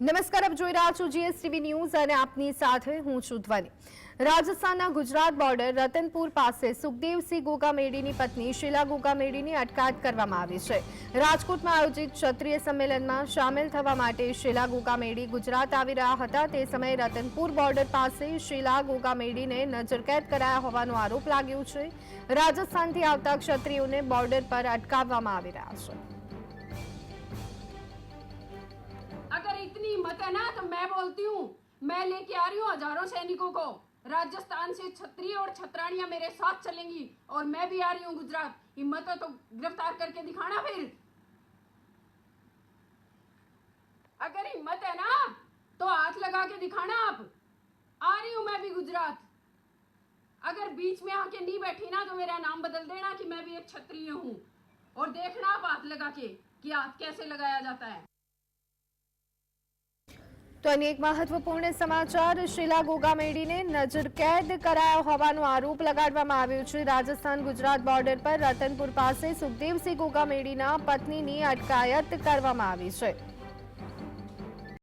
નમસ્કાર, આપ જોઈ રહ્યા છો જીએસટીવી ન્યૂઝ અને આપની સાથે હું છું ધ્વની. રાજસ્થાનના ગુજરાત બોર્ડર રતનપુર પાસે સુખદેવસિંહ ગોગામેડીની પત્ની શીલા ગોગામેડીની અટકાયત કરવામાં આવી છે. રાજકોટમાં આયોજિત ક્ષત્રિય સંમેલનમાં સામેલ થવા માટે શીલા ગોગામેડી ગુજરાત આવી રહ્યા હતા. તે સમયે રતનપુર બોર્ડર પાસે શીલા ગોગામેડીને નજરકેદ કરાયા હોવાનો આરોપ લાગ્યો છે. રાજસ્થાનથી આવતા ક્ષત્રિયોને બોર્ડર પર અટકાવવામાં આવી રહ્યા છે. बोलती हूँ। मैं लेके आ रही हूँ हज़ारों सैनिकों को। राजस्थान से छत्री और छत्राणियाँ मेरे साथ चलेंगी और मैं भी आ रही हूँ गुजरात। हिम्मत है तो गिरफ़्तार करके दिखाना फिर। अगर हिम्मत है ना तो हाथ लगा के दिखाना आप। आ रही हूँ मैं भी गुजरात। अगर बीच में आके नहीं बैठी ना तो मेरा नाम बदल देना कि मैं भी एक क्षत्रिय हूँ। और देखना आप हाथ लगा के कि हाथ कैसे लगाया जाता है। તો અન્ય એક મહત્વપૂર્ણ સમાચાર, શીલા ગોગામેડીને નજરકેદ કરાયો હોવાનો આરોપ લગાડવામાં આવ્યો છે. રાજસ્થાન ગુજરાત બોર્ડર પર રતનપુર પાસે સુખદેવસિંહ ગોગામેડીના પત્નીની અટકાયત કરવામાં આવી છે.